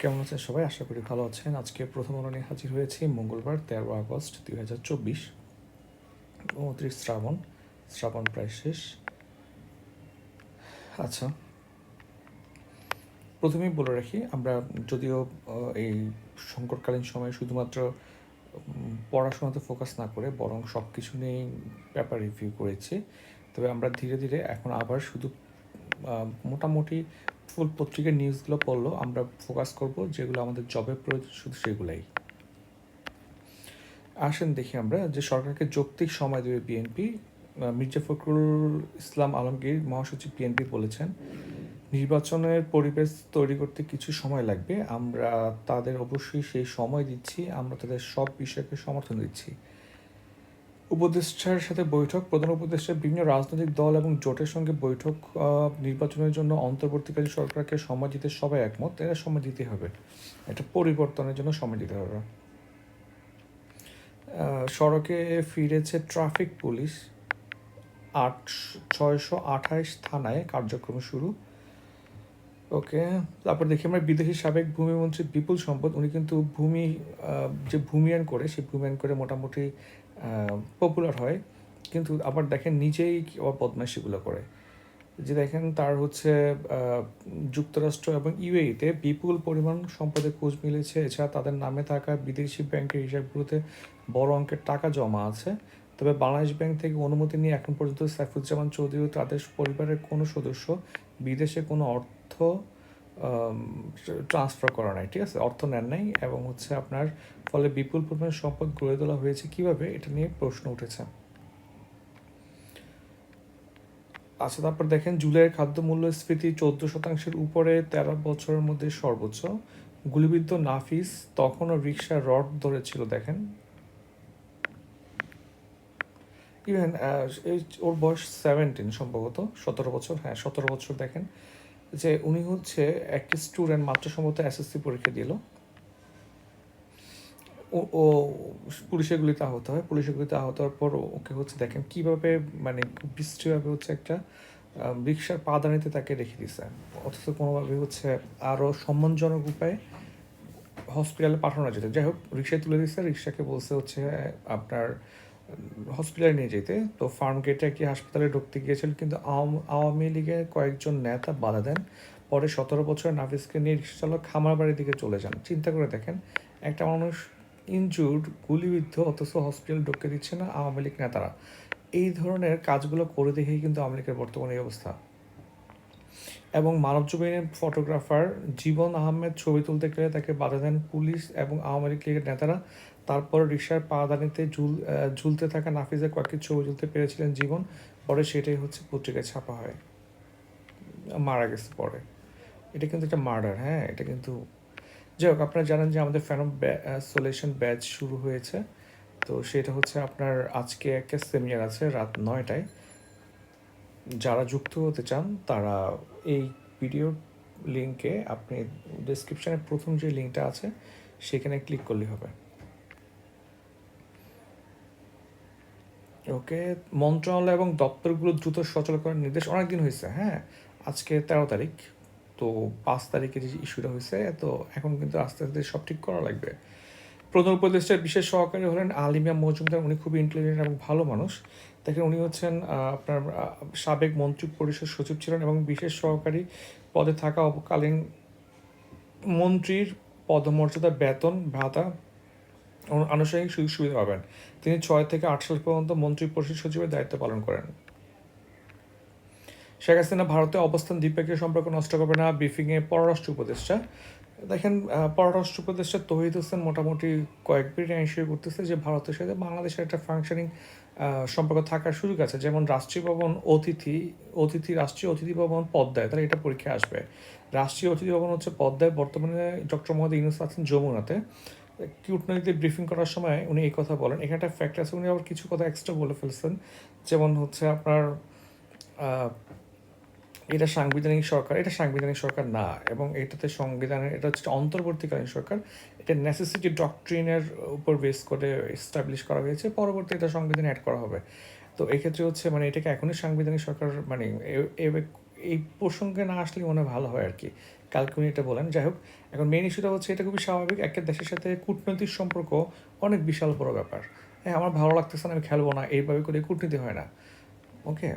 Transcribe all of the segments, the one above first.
কেমন আছেন সবাই? আশা করি ভালো আছেন। আজকে প্রথম আলো নিয়ে হাজির হয়েছি মঙ্গলবার, তেরো আগস্ট দুই হাজার চব্বিশ। উনত্রিশ শ্রাবণ শ্রাবণ প্রায় শেষ। আচ্ছা। প্রথমেই বলে রাখি, আমরা যদিও এই সংকটকালীন সময়ে শুধুমাত্র পড়াশোনাতে ফোকাস না করে বরং সব কিছু নিয়েই পেপার রিভিউ করেছি, তবে আমরা ধীরে ধীরে এখন আবার শুধু মোটামুটি ফুল পত্রিকার নিউজগুলো পড়ল, আমরা ফোকাস করব যেগুলো আমাদের জবের প্রয়োজন, শুধু সেগুলাই। আসেন দেখি আমরা, যে সরকারকে যৌক্তিক সময় দেবে বিএনপি মির্জা ফখরুল ইসলাম আলমগীর মহাসচিব বিএনপি বলেছেন, নির্বাচনের পরিবেশ তৈরি করতে কিছু সময় লাগবে, আমরা তাদের অবশ্যই সেই সময় দিচ্ছি, আমরা তাদের সব বিষয়কে সমর্থন দিচ্ছি। উপদেষ্টার সাথে বৈঠক। প্রধান উপদেষ্টা বিভিন্ন রাজনৈতিক দল এবং জোটের সঙ্গে বৈঠক নির্বাচনের জন্য অন্তর্বর্তীকালীন সরকারকে সময় দিতে সবাই একমত। এরা সময় দিতে হবে। এটা পরিবর্তনের জন্য সময় দিতে হবে। সড়কে ফিরেছে ট্রাফিক পুলিশ। আট, ছয়শো আঠাইশ থানায় কার্যক্রম শুরু। ওকে, তারপর দেখি আমরা বিদেশি সাবেক ভূমিমন্ত্রী বিপুল সম্পদ। উনি কিন্তু ভূমি যে ভূমিয়ান করে সেই ভূমিয়ান করে মোটামুটি পপুলার হয়। কিন্তু আবার দেখেন নিজেই আবার বদমাইশিগুলো করে। যে দেখেন তার হচ্ছে যুক্তরাষ্ট্র এবং ইউএইতে বিপুল পরিমাণ সম্পদের খোঁজ মিলেছে। এছাড়া তাদের নামে থাকা বিদেশি ব্যাংকের হিসাবগুলোতে বড় অঙ্কের টাকা জমা আছে। তবে বাংলাদেশ ব্যাংক থেকে অনুমতি নিয়ে এখন পর্যন্ত সাইফুজ্জামান চৌধুরী ও তাদের পরিবারের কোনো সদস্য বিদেশে কোনো অর্থ ট্রান্সফার করা নাই, ঠিক আছে? অর্থ নেন নাই এবং হচ্ছে আপনার ফলে বিপুল পরিমাণ সম্পদ গড়ে তোলা হয়েছে কীভাবে? এটা নিয়ে প্রশ্ন উঠেছে। আচ্ছা তারপর দেখেন, জুলাইয়ের খাদ্য মূল্যস্ফীতি চোদ্দ শতাংশের উপরে তেরো বছরের মধ্যে সর্বোচ্চ। গুলিবিদ্ধ নাফিস তখনও রিক্সা রড ধরেছিল, দেখেন। ইভেন ওর বয়স সেভেন্টিন সম্ভবত, সতেরো বছর হ্যাঁ সতেরো বছর, দেখেন। যে উনি হচ্ছে একটি স্টুডেন্ট মাত্র সম্ভবত এসএসসি পরীক্ষা দিল। ও পুলিশের গুলিতে আহত হয়। পুলিশের গুলিতে আহত হওয়ার পর ওকে হচ্ছে দেখেন কীভাবে মানে বিশ্রীভাবে হচ্ছে একটা রিক্সার পাদানিতে তাকে রেখে দিছে। অথচ কোনোভাবে হচ্ছে আরও সম্মানজনক উপায়ে হসপিটালে পাঠানো যেত। যাই হোক, রিক্সায় তুলে দিচ্ছে রিক্সাকে বলছে হচ্ছে আপনার হসপিটালে নিয়ে যেতে। তো ফার্ম গেটে একটি হাসপাতালে ঢুকতে গিয়েছিল, কিন্তু আওয়ামী লীগের কয়েকজন নেতা বাধা দেন। পরে সতেরো বছরের নাফিসকে নিয়ে রিক্সা খামার বাড়ির দিকে চলে যান। চিন্তা করে দেখেন, একটা মানুষ ইনজুর্ড গুলিবিদ্ধ, অথচ হসপিটাল ঢুকতে দিচ্ছে না আওয়ামী লীগ নেতারা। এই ধরনের কাজগুলো করে দেখেই কিন্তু আওয়ামী লীগের বর্তমানে এই অবস্থা। এবং মানবজমিনের ফটোগ্রাফার জীবন আহমেদ ছবি তুলতে গেলে তাকে বাধা দেন পুলিশ এবং আওয়ামী লীগ লীগের নেতারা। তারপর রিক্সার পাদানিতে ঝুল ঝুলতে থাকা নাফিজের কয়েকটি ছবি তুলতে পেরেছিলেন জীবন। পরে সেটাই হচ্ছে পত্রিকায় ছাপা হয়। মারা গেছে পরে। এটা কিন্তু একটা মার্ডার হ্যাঁ এটা কিন্তু। যাই হোক, আপনারা জানেন যে আমাদের ফ্যানম সলিউশন ব্যাচ শুরু হয়েছে। তো সেটা হচ্ছে আপনার আজকে একটা সেমিনার আছে রাত নয়টায়। যারা যুক্ত হতে চান তারা এই ভিডিও লিঙ্কে আপনি ডেসক্রিপশনের প্রথম যে লিঙ্কটা আছে, সেখানে ক্লিক করলে হবে। ওকে মন্ত্রণালয় এবং দপ্তরগুলো দ্রুত সচল করার নির্দেশ অনেক দিন হয়েছে হ্যাঁ? আজকে তেরো তারিখ, তো পাঁচ তারিখে যে ইস্যুটা হয়েছে, তো এখন কিন্তু আস্তে আস্তে সব ঠিক করা লাগবে। প্রধান উপদেষ্টার বিশেষ সহকারী হলেন আলিমিয়া মজুমদার। উনি খুবই ইন্টেলিজেন্ট এবং ভালো মানুষ। দেখেন, উনি হচ্ছেন আপনার সাবেক মন্ত্রী পরিষদ সচিব ছিলেন এবং বিশেষ সহকারী পদে থাকা অবকালীন মন্ত্রীর পদমর্যাদা বেতন ভাতা আনুষঙ্গিক সুযোগ সুবিধা পাবেন। তিনি ছয় থেকে আট সাল পর্যন্ত মন্ত্রী পরিষদ সচিবের দায়িত্ব পালন করেন। শেখ হাসিনা ভারতে অবস্থান দ্বিপাক্ষিক সম্পর্ক নষ্ট করবে না, ব্রিফিংয়ে পররাষ্ট্র উপদেষ্টা। দেখেন পররাষ্ট্র উপদেষ্টা তহিদ হোসেন মোটামুটি কয়েকবার এনশিওর করতেছে যে ভারতের সাথে বাংলাদেশের একটা ফাংশনিং সম্পর্ক থাকার সুযোগ আছে। যেমন রাষ্ট্রীয় ভবন অতিথি অতিথি, রাষ্ট্রীয় অতিথি ভবন পদ্মায়, তাহলে এটা পরীক্ষা আসবে। রাষ্ট্রীয় অতিথি ভবন হচ্ছে পদ্মায়, বর্তমানে ডক্টর মোহাম্মদ ইউনুস আছেন যমুনাতে। কিউটনদীতে ব্রিফিং করার সময় উনি এই কথা বলেন। এখানে একটা ফ্যাক্ট আছে, উনি আবার কিছু কথা এক্সট্রা বলে ফেলছেন। যেমন হচ্ছে আপনার এটা সাংবিধানিক সরকার, এটা সাংবিধানিক সরকার না, এবং এটাতে সংবিধানের, এটা হচ্ছে অন্তর্বর্তীকালীন সরকার, এটা নেসেসিটি ডক্ট্রিনের উপর বেস করে এস্টাবলিশ করা হয়েছে, পরবর্তী এটা সংবিধানে অ্যাড করা হবে। তো এক্ষেত্রে হচ্ছে মানে এটাকে এখনই সাংবিধানিক সরকার মানে এই প্রসঙ্গে না আসলে মনে ভালো হয় আর কি। কালকে উনি এটা বলেন, যাই হোক, এখন মেন ইস্যুটা হচ্ছে, এটা খুবই স্বাভাবিক একটা দেশের সাথে কূটনৈতিক সম্পর্ক অনেক বিশাল বড় ব্যাপার। হ্যাঁ আমার ভালো লাগতেছে না, আমি খেলব না, এইভাবে করে কূটনীতি হয় না। ওকে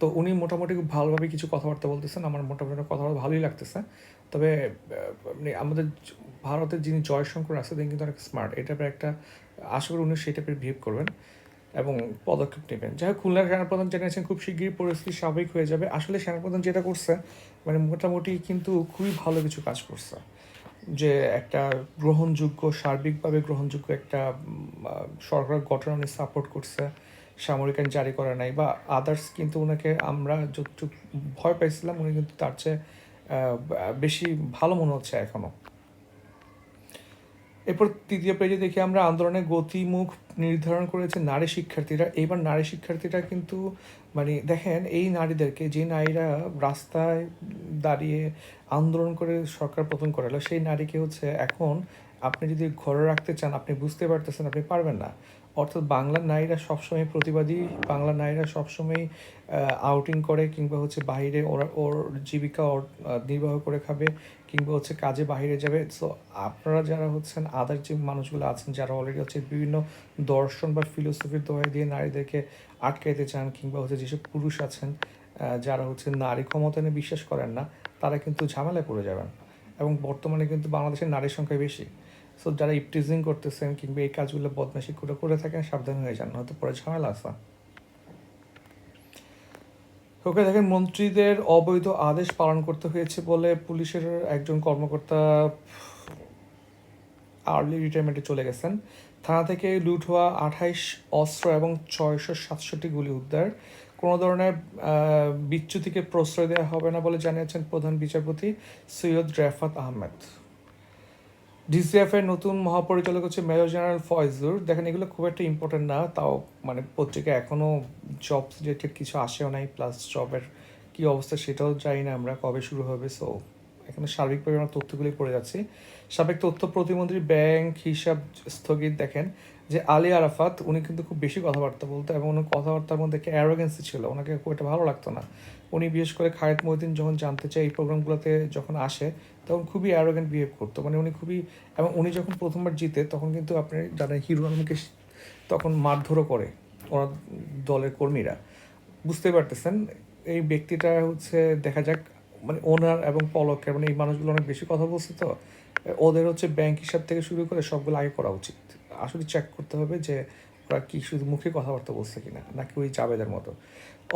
তো উনি মোটামুটি খুব ভালোভাবে কিছু কথাবার্তা বলতেছেন। আমার মোটামুটি কথাবার্তা ভালোই লাগতেছে। তবে মানে আমাদের ভারতের যিনি জয়শঙ্কর আছে, তিনি কিন্তু অনেক স্মার্ট এটা একটা, আশা করি উনি সেই টাইপের বিহেভ করবেন এবং পদক্ষেপ নেবেন। যাই হোক, খুলনার সেনাপ্রধান জানিয়েছেন, খুব শিগগিরই পরিস্থিতি স্বাভাবিক হয়ে যাবে। আসলে সেনাপ্রধান যেটা করছে মানে মোটামুটি কিন্তু খুবই ভালো কিছু কাজ করছে। যে একটা গ্রহণযোগ্য, সার্বিকভাবে গ্রহণযোগ্য একটা সরকার গঠন উনি সাপোর্ট করছে। সামরিক আইন জারি করে নাই বা আদার্স কিন্তু ওনাকে আমরা যতটুকু ভয় পাইছিলাম, উনি কিন্তু তার চেয়ে বেশি ভালো মনে হচ্ছে এখনও। এরপর তৃতীয় পেজে দেখি আমরা আন্দোলনের গতিমুখ নির্ধারণ করেছে নারী শিক্ষার্থীরা। এবার নারী শিক্ষার্থীরা কিন্তু মানে দেখেন, এই নারীদেরকে, যে নারীরা রাস্তায় দাঁড়িয়ে আন্দোলন করে সরকার পতন করালো, সেই নারীকে হচ্ছে এখন আপনি যদি ঘরে রাখতে চান, আপনি বুঝতে পারতেছেন, আপনি পারবেন না। অর্থাৎ বাংলার নারীরা সবসময় প্রতিবাদী বাংলার নারীরা সবসময় আউটিং করে কিংবা হচ্ছে বাইরে ওরা, ওর জীবিকা নির্বাহ করে খাবে কিংবা হচ্ছে কাজে বাইরে যাবে। সো আপনারা যারা হচ্ছেন আদার যে মানুষগুলো আছেন, যারা অলরেডি হচ্ছে বিভিন্ন দর্শন বা ফিলোসফির দোহাই দিয়ে নারীদেরকে আটকাইতে চান কিংবা হচ্ছে যেসব পুরুষ আছেন যারা হচ্ছে নারী ক্ষমতা নিয়ে বিশ্বাস করেন না, তারা কিন্তু ঝামেলায় পড়ে যাবেন। এবং বর্তমানে কিন্তু বাংলাদেশের নারীর সংখ্যা বেশি। সো যারা ইপটিজিং করতেছেন কিংবা এই কাজগুলো বদমাশি করে করে থাকেন, সাবধান হয়ে যান হয়তো পরে ঝামেলা আসা ওকে দেখেন, মন্ত্রীদের অবৈধ আদেশ পালন করতে হয়েছে বলে পুলিশের একজন কর্মকর্তা আর্লি রিটায়ারমেন্টে চলে গেছেন। থানা থেকে লুট হওয়া আঠাইশ অস্ত্র এবং ছয়শো সাতষট্টি গুলি উদ্ধার। কোনো ধরনের বিচ্যুতিকে প্রশ্রয় দেওয়া হবে না বলে জানিয়েছেন প্রধান বিচারপতি সৈয়দ রেফাত আহমেদ। ডিসিএফ এর নতুন মহাপরিচালক হচ্ছে মেজর জেনারেল ফয়জুর দেখেন, এগুলো খুব একটা ইম্পর্টেন্ট না, তাও মানে পত্রিকা এখনও জব রিলেটেড কিছু আসেও নাই প্লাস জবের কী অবস্থা সেটাও জানি না আমরা কবে শুরু হবে সো এখানে সার্বিকভাবে আমরা তথ্যগুলি পড়ে যাচ্ছি। সাবেক তথ্য প্রতিমন্ত্রী ব্যাংক হিসাব স্থগিত, দেখেন যে আলী আরাফাত, উনি কিন্তু খুব বেশি কথাবার্তা বলতো এবং উনি কথাবার্তার মধ্যে একটা অ্যারোগেন্সি ছিল। ওনাকে খুব একটা ভালো লাগতো না। উনি বিশেষ করে খায়েদ মহিউদ্দিন যখন জানতে চায় এই প্রোগ্রামগুলোতে যখন আসে, তখন খুবই অ্যারোগেন্ট বিহেভ করতো। মানে উনি খুবই, এবং উনি যখন প্রথমবার জিতে, তখন কিন্তু আপনি জানেন হিরো আলমকে তখন মারধরও করে ওনার দলের কর্মীরা। বুঝতে পারতেছেন? এই ব্যক্তিটা হচ্ছে দেখা যাক মানে ওনার এবং পলকের মানে এই মানুষগুলো অনেক বেশি কথা বলছে তো, ওদের হচ্ছে ব্যাংক হিসাব থেকে শুরু করে সবগুলো আগে করা উচিত। আসলে চেক করতে হবে যে ওরা কি শুধু মুখে কথাবার্তা বলছে কিনা, নাকি ওই জাবেদের মতো।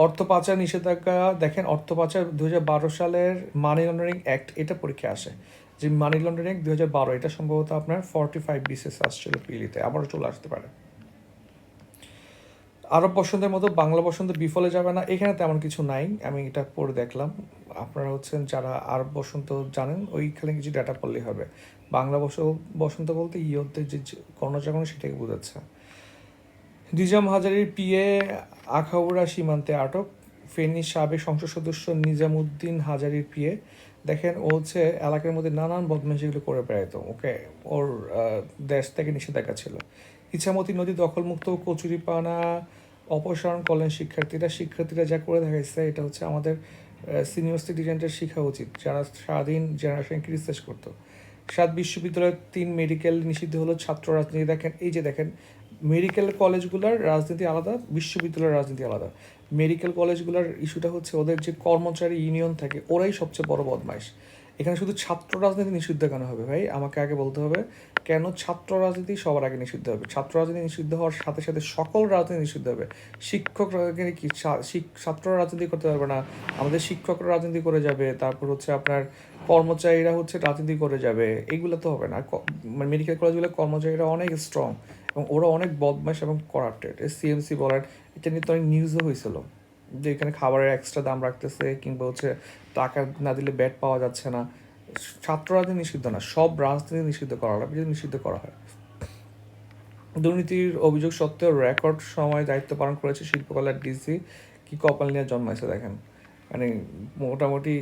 অর্থ পাচার নিষেধাজ্ঞা, দেখেন, অর্থ পাচার দু হাজার বারো সালের মানি লন্ডারিং অ্যাক্ট এটা পরীক্ষা আসে। যে মানি লন্ডারিং অ্যাক্ট দু হাজার বারো, এটা সম্ভবত আপনার ফর্টি ফাইভ বিসিএস আসছিল পিলিতে আবারও চলে আসতে পারে। আরব বসন্তের মতো বাংলা বসন্ত বিফলে যাবে না, এখানে তেমন কিছু নাই, আমি এটা পড়ে দেখলাম। আপনারা হচ্ছেন যারা আরব বসন্ত জানেন, ওইখানে কিছু ডাটা পড়লেই হবে। বাংলা বস, বসন্ত বলতে ইয়দের যে গণজাগরণ সেটাকে বোঝাচ্ছে। নিজাম হাজারির পিএ আখাউড়া সীমান্তে আটক। ফেনীর সাবেক সংসদ সদস্য নিজামুদ্দিন হাজারির পিএ। দেখেন, ও হচ্ছে এলাকার মধ্যে নানান বদমাশিগুলো করে বেড়াইতো, ওকে? ওর দেশ থেকে নিষেধাজ্ঞা ছিল। ইছামতি নদী দখলমুক্ত, কচুরিপানা অপসারণ করলেন শিক্ষার্থীরা। শিক্ষার্থীরা যা করে দেখাইছে, এটা হচ্ছে আমাদের সিনিয়র সিটিজেনদের শেখা উচিত, যারা স্বাধীন জেনারেশনকে রিসার্চ করতো। সাত বিশ্ববিদ্যালয়ের তিন মেডিকেল নিষিদ্ধ হলো ছাত্র রাজনীতি। দেখেন, এই যে দেখেন, মেডিকেল কলেজগুলোর রাজনীতি আলাদা, বিশ্ববিদ্যালয়ের রাজনীতি আলাদা। মেডিকেল কলেজগুলোর ইস্যুটা হচ্ছে ওদের যে কর্মচারী ইউনিয়ন থাকে, ওরাই সবচেয়ে বড় বদমাইশ। এখানে শুধু ছাত্র রাজনীতি নিষিদ্ধ কেন হবে ভাই? আমাকে আগে বলতে হবে, কেন ছাত্র রাজনীতি সবার আগে নিষিদ্ধ হবে? ছাত্র রাজনীতি নিষিদ্ধ হওয়ার সাথে সাথে সকল রাজনীতি নিষিদ্ধ হবে। শিক্ষক কি ছাত্ররা রাজনীতি করতে পারবে না। আমাদের শিক্ষকরা রাজনীতি করে যাবে, তারপর হচ্ছে আপনার কর্মচারীরা হচ্ছে রাজনীতি করে যাবে। এইগুলো তো হবে না। মানে মেডিকেল কলেজগুলো কর্মচারীরা অনেক স্ট্রং এবং ওরা অনেক বদমাশ এবং করাপ্টেড সিএমসি বলার, এটা নিয়ে তো অনেক নিউজও হয়েছিল। যে এখানে খাবারের এক্সট্রা দাম রাখতেছে কিংবা হচ্ছে টাকা না দিলে ব্যাট পাওয়া যাচ্ছে না। ছাত্র রাজনীতি নিষিদ্ধ না, সব রাজনীতি নিষিদ্ধ করা হবে যদি নিষিদ্ধ করা হয়। দুর্নীতির অভিযোগ সত্ত্বেও রেকর্ড সময় দায়িত্ব পালন করেছে শিল্পকলার ডিসি, কি কপাল নিয়ে জন্মাইছে দেখেন। মানে মোটামুটি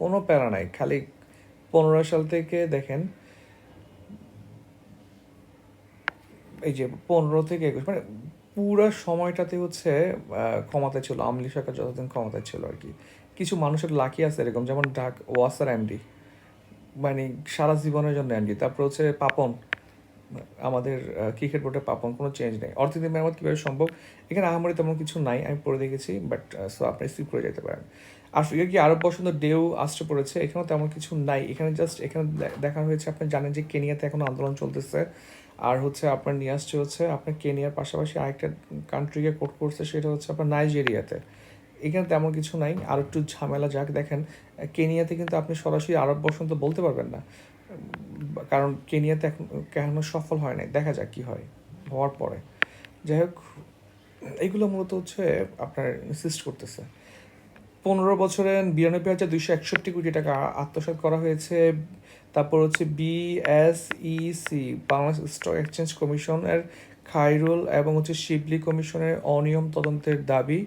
কোনো প্যারা নাই, খালি পনেরো সাল থেকে দেখেন, এই যে পনেরো থেকে একুশ মানে পুরো সময়টাতে হচ্ছে ক্ষমতায় ছিল, আমলি সরকার যতদিন ক্ষমতায় ছিল আর কি। কিছু মানুষের লাকি আছে এরকম, যেমন ডাক, ওয়াসার এমডি। মানে সারা জীবনের জন্য এমডি। তারপর হচ্ছে পাপন। আমাদের ক্রিকেট বোর্ডের পাপন, কোনো চেঞ্জ নেই। অর্থনীতি মেরামত কীভাবে সম্ভব? এখানে আহামরি তেমন কিছু নাই, আমি পড়ে দেখেছি বাট সো আপনি স্কিপ করে যেতে পারেন। আফ্রিকা কি আরব বসন্ত ডেউ আসতে পড়েছে, এখানেও তেমন কিছু নাই। এখানে জাস্ট এখানে দেখা হয়েছে, আপনি জানেন যে কেনিয়াতে এখন আন্দোলন চলতেছে। আর হচ্ছে আপনার নিয়ে আসছে হচ্ছে আপনার কেনিয়ার পাশাপাশি আরেকটা কান্ট্রিকে কোট করছে, সেটা হচ্ছে আপনার নাইজেরিয়াতে। এখানে তেমন কিছু নাই, আর একটু ঝামেলা যাক, দেখেন, কেনিয়াতে কিন্তু আপনি সরাসরি আরব বসন্ত বলতে পারবেন না। কারণ কেনিয়াতে এখন কেন সফল হয় নাই, দেখা যাক কি হয়, হওয়ার পরে। যাই হোক এইগুলো মূলত হচ্ছে আপনার ইনসিস্ট করতেছে। পনেরো বছরে বিরানব্বই হাজার দুইশো একষট্টি কোটি টাকা আত্মসাৎ করা হয়েছে। তারপর হচ্ছে বিএসইসি বাংলাদেশ স্টক এক্সচেঞ্জ কমিশনের খাইরুল এবং হচ্ছে শিবলি কমিশনের অনিয়ম তদন্তের দাবি।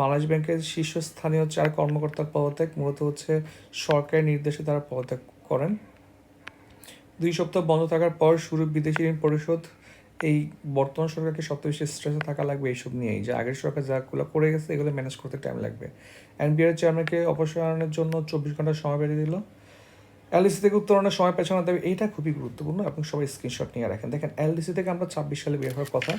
বাংলাদেশ ব্যাংকের শীর্ষস্থানীয় চার কর্মকর্তার পদত্যাগ মূলত হচ্ছে সরকারের নির্দেশে তারা পদত্যাগ করেন। দুই সপ্তাহ বন্ধ থাকার পর শুরু বিদেশি ঋণ পরিশোধ। এই বর্তমান সরকারকে সবচেয়ে বেশি স্ট্রেসে থাকা লাগবে এইসব নিয়েই। যে আগের সরকার যাগুলো করে গেছে, এগুলো ম্যানেজ করতে টাইম লাগবে। এনবিআর চেয়ারম্যানকে অপসারণের জন্য চব্বিশ ঘণ্টা সময় বেঁধে দিল। এলডিসি থেকে উত্তরণের সময় পেছানো দেবে, এইটা খুবই গুরুত্বপূর্ণ। আপনি সবাই স্ক্রিনশট নিয়ে রাখেন। দেখেন এলডিসি থেকে আমরা ছাব্বিশ সালে বের হওয়ার কথা।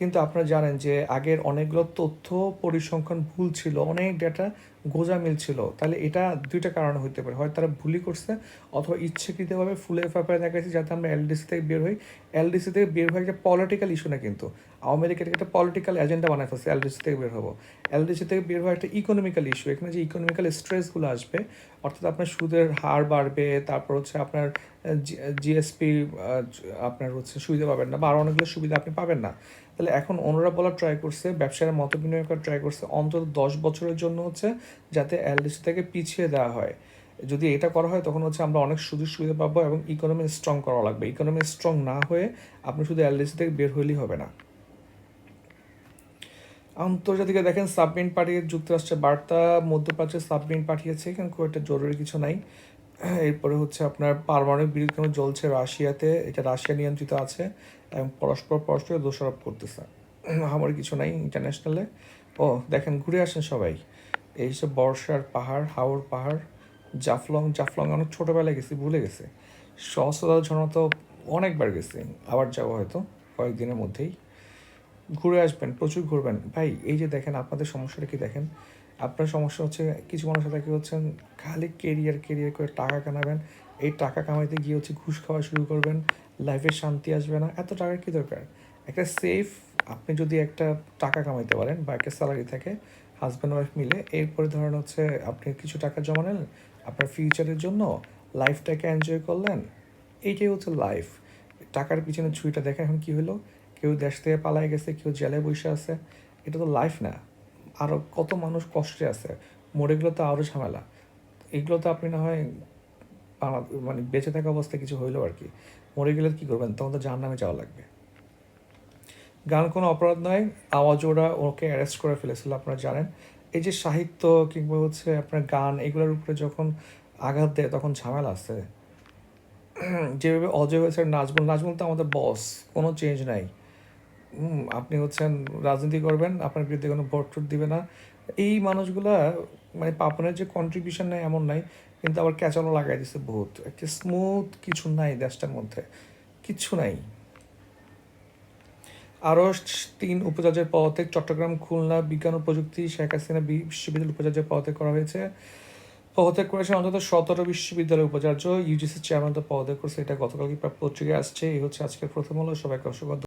কিন্তু আপনারা জানেন যে আগের অনেকগুলো তথ্য পরিসংখ্যান ভুল ছিল, অনেক ডেটা গোজামিল ছিল। তাহলে এটা দুইটা কারণে হতে পারে। হয় তারা ভুলই করছে অথবা ইচ্ছাকৃতভাবে ফুলের ফাঁপায় গেছে যাতে আমরা এলডিসি থেকে বের হই। এলডিসি থেকে বের হয়ে একটা পলিটিক্যাল ইস্যু না কিন্তু। আওয়ামী লীগ একটা পলিটিক্যাল এজেন্ডা বানায় ফেলছে এলডিসি থেকে বের হব। এলডিসি থেকে বের হওয়া একটা ইকোনমিক্যাল ইস্যু এখানে যে ইকোনমিক্যাল স্ট্রেসগুলো আসবে, অর্থাৎ আপনার সুদের হার বাড়বে, তারপর হচ্ছে আপনার জিএসপি আপনার হচ্ছে সুবিধা পাবেন না বা আরও অনেকগুলো সুবিধা আপনি পাবেন না। তাহলে এখন ওনারা বলা ট্রাই করছে, ব্যবসায়ের মত বিনিয়োগ ট্রাই করছে, অন্তত দশ বছরের জন্য হচ্ছে যাতে এলডিসি থেকে পিছিয়ে দেওয়া হয়। যদি এটা করা হয়, তখন হচ্ছে আমরা অনেক সুযোগ সুবিধা পাবো এবং ইকোনমি স্ট্রং করা লাগবে। ইকোনমি স্ট্রং না হয়ে আপনি শুধু এলডিসি থেকে বের হইলেই হবে না। আন্তর্জাতিকে দেখেন সাবমেরিন পাঠিয়ে যুক্তরাষ্ট্রের বার্তা মধ্যপ্রাচ্যে সাবমেরিন পাঠিয়েছে, এখানে খুব একটা জরুরি কিছু নাই। এরপরে হচ্ছে আপনার পারমাণবিক বিদ্যুৎ জ্বলছে রাশিয়াতে, এটা রাশিয়া নিয়ন্ত্রিত আছে। এবং পরস্পর পরস্পর দোষারোপ করতেছে। আমার কিছু নাই ইন্টারন্যাশনালে ও, দেখেন, ঘুরে আসেন সবাই। এই সব বর্ষার পাহাড় হাওড় পাহাড়, জাফলং জাফলং অনেক ছোটোবেলায় গেছি, ভুলে গেছে। সহস্রদার ঝর্ণা তো অনেকবার গেছি, আবার যাব হয়তো কয়েকদিনের মধ্যেই। ঘুরে আসবেন, প্রচুর ঘুরবেন। ভাই, এই যে দেখেন, আপনাদের সমস্যাটা কি দেখেন? আপনার সমস্যা হচ্ছে, কিছু মানুষের থাকে হচ্ছেন, খালি কেরিয়ার কেরিয়ার করে টাকা কামাবেন এই টাকা কামাইতে গিয়ে হচ্ছে ঘুষ খাওয়া শুরু করবেন লাইফে শান্তি আসবে না। এত টাকার কী দরকার? একটা সেফ আপনি যদি একটা টাকা কামাইতে পারেন বা একটা স্যালারি থাকে হাজব্যান্ড ওয়াইফ মিলে, এরপরে ধরেন হচ্ছে আপনি কিছু টাকা জমা নেন আপনার ফিউচারের জন্য লাইফটাকে এনজয় করলেন এইটাই হচ্ছে লাইফ টাকার পিছনে ছুরিটা দেখেন এখন কি হলো? কেউ দেশ থেকে পালায় গেছে, কেউ জেলে বসে আছে, এটা তো লাইফ না। আরও কত মানুষ কষ্টে আছে, মরে গেলে তো আরও ঝামেলা। এগুলো তো আপনি না হয় মানে বেঁচে থাকা অবস্থায় কিছু হইল আর কি, মরে গেলে কী করবেন? তখন তো জাহান নামে যাওয়া লাগবে। গান কোনো অপরাধ নয়, আওয়াজ ওরা ওকে অ্যারেস্ট করে ফেলেছিল, আপনারা জানেন। এই যে সাহিত্য কিংবা হচ্ছে আপনার গান, এগুলোর উপরে যখন আঘাত দেয়, তখন ঝামেলা আছে। যেভাবে অজয় হয়েছে নাজমুল নাজমুল তো আমাদের বস কোনো চেঞ্জ নাই। আপনি হচ্ছেন রাজনীতি করবেন, আপনার বিরুদ্ধে কোনো ভোট দিবে না। এই মানুষগুলা মানে পাপনের যে কন্ট্রিবিউশন নেই, এমন নাই কিন্তু আবার ক্যাচালও লাগাই দিচ্ছে বহুত। একটা স্মুথ কিছু নাই দেশটার মধ্যে। কিছু নাই। আরও তিন উপাচার্যের পদত্যাগ চট্টগ্রাম, খুলনা, বিজ্ঞান ও প্রযুক্তি, শেখ হাসিনা বিশ্ববিদ্যালয় উপাচার্যের পদত্যাগ করা হয়েছে। পদত্যাগ করেছে অন্তত সতেরো বিশ্ববিদ্যালয়ের উপাচার্য ইউজিসি চেয়ারম্যান তো পদত্যাগ করছে, এটা গতকালকে পত্রিকায় আসছে। এই হচ্ছে আজকের প্রথম হলো সবাইকে অসংখ্য